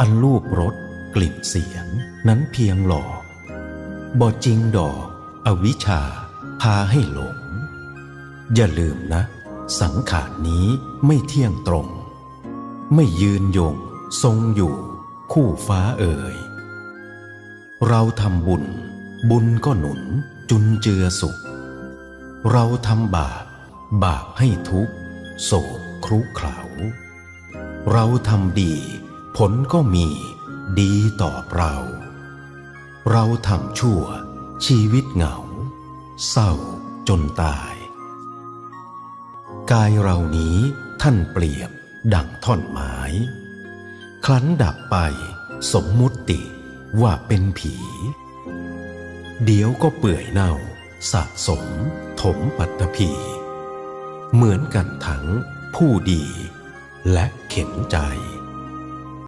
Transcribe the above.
อันรูปรสกลิ่นเสียง นั้นเพียงหลอกบ่จริงดอก อวิชชา พาให้หลง อย่าลืมนะ สังขารนี้ไม่เที่ยงตรง ไม่ยืนยง ทรงอยู่ คู่ฟ้าเอ่ย เราทำบุญ บุญก็หนุน จุนเจือสุข เราทำบาปบาปให้ทุกโศกครุเขลาเราทำดี ผลก็มีดีตอบเรา เราทำชั่วชีวิตเหงา เศร้าจนตาย กายเรานี้ท่านเปรียบดังท่อนไม้ คลั้นดับไปสมมุติว่าเป็นผี เดี๋ยวก็เปื่อยเน่าสะสม ถมปัตตภีเหมือนกันทั้งผู้ดีและเข็นใจ